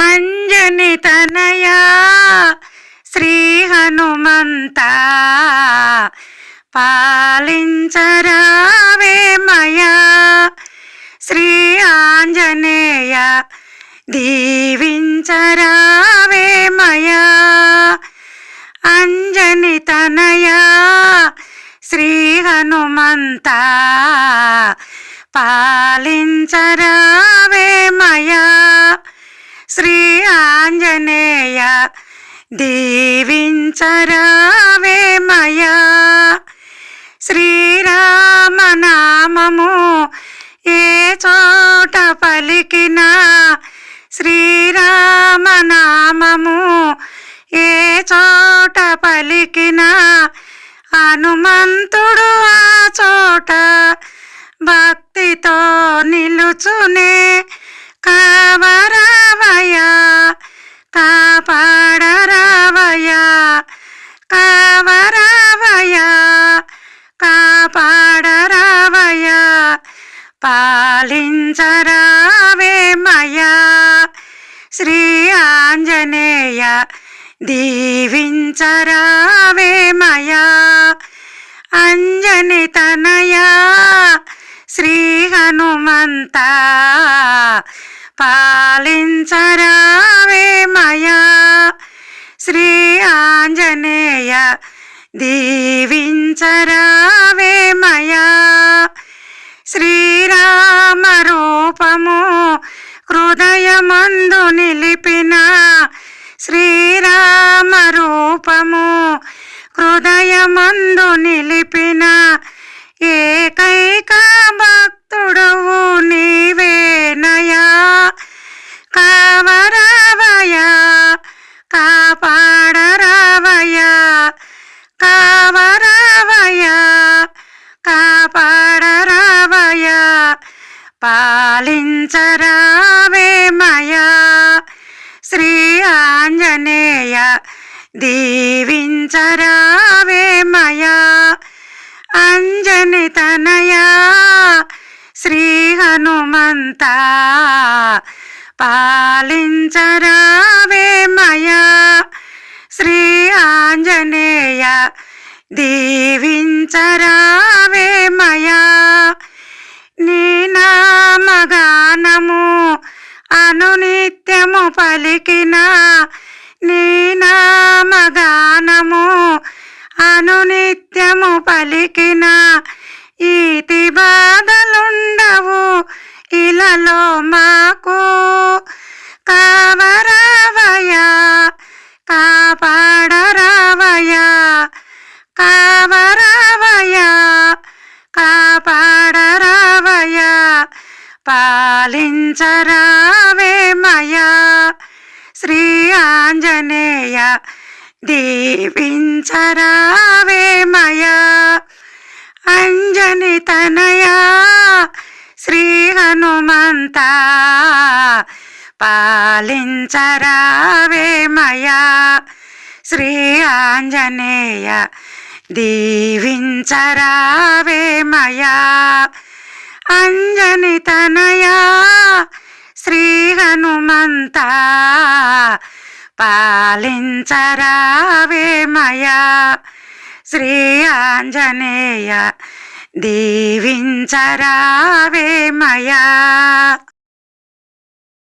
అంజని తనయా శ్రీ హనుమంత. పాలించరావేమయా శ్రీ ఆంజనేయ. దీవించరావేమయా అంజని తనయా శ్రీ హనుమంత. పాలించరావేమయా దీవించరావేమయా శ్రీరామనామము ఏ చోట పలికినా శ్రీరామనామము ఏ చోట పలికినా హనుమంతుడు ఆ చోట భక్తితో నిలుచునే కావ దీవించరావేమయా అంజని తనయా శ్రీ హనుమంత. పాలించరావేమయా శ్రీ ఆంజనేయ దీవించరావేమయా శ్రీరామ రూపము హృదయమందు నిలిపిన శ్రీరామ రూపము హృదయమందు నిలిపిన ఏకైక భక్తుడవు దీవించరావేమయా అంజని తనయా. శ్రీ హనుమంత. పాలించరావేమయా శ్రీ ఆంజనేయ. దీవించరావేమయా నీ నామగానము అనునిత్యము పలికిన. నీనామగానము అనునిత్యము పలికిన ఈతి బాధలుండవు ఇలలో మాకు. కావరావయా కాపాడరావయా కావరావయా కాపాడరావయా పాలించరా ఆంజనేయ దీవించరావేమయా అంజని తనయా శ్రీ హనుమంత. పాలించరావేమయా శ్రీ ఆంజనేయ దీవించరావేమయా అంజని తనయా శ్రీ హనుమంతా. పాలించరావేమయా శ్రీ ఆంజనేయ దీవించరావేమయా